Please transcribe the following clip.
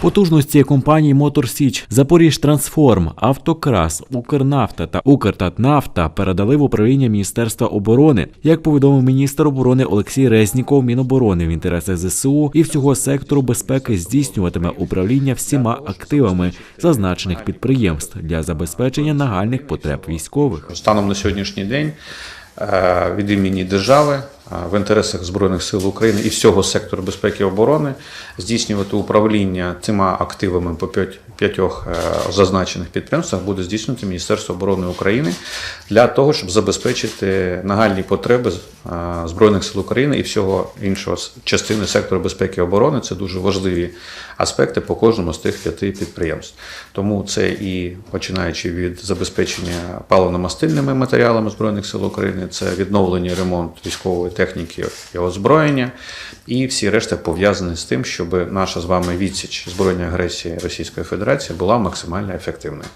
Потужності компаній Мотор Січ, Запоріжтрансформ, Автокрас, Укрнафта та Укртатнафта передали в управління Міністерства оборони. Як повідомив міністр оборони Олексій Резніков, Міноборони в інтересах ЗСУ і всього сектору безпеки здійснюватиме управління всіма активами зазначених підприємств для забезпечення нагальних потреб військових. Станом на сьогоднішній день е, від імені держави в інтересах Збройних сил України і всього сектору безпеки і оборони здійснювати управління цими активами по п'ять- п'ятьох е, зазначених підприємствах буде здійснювати Міністерство оборони України для того, щоб забезпечити нагальні потреби Збройних сил України і всього іншого частини сектору безпеки і оборони. Це дуже важливі аспекти по кожному з тих п'яти підприємств. Тому це і починаючи від забезпечення паливно-мастильними матеріалами Збройних сил України, це відновлення ремонт військової техніки і озброєння, і всі решта пов'язані з тим, щоб наша з вами відсіч збройної агресії Російської Федерації була максимально ефективною.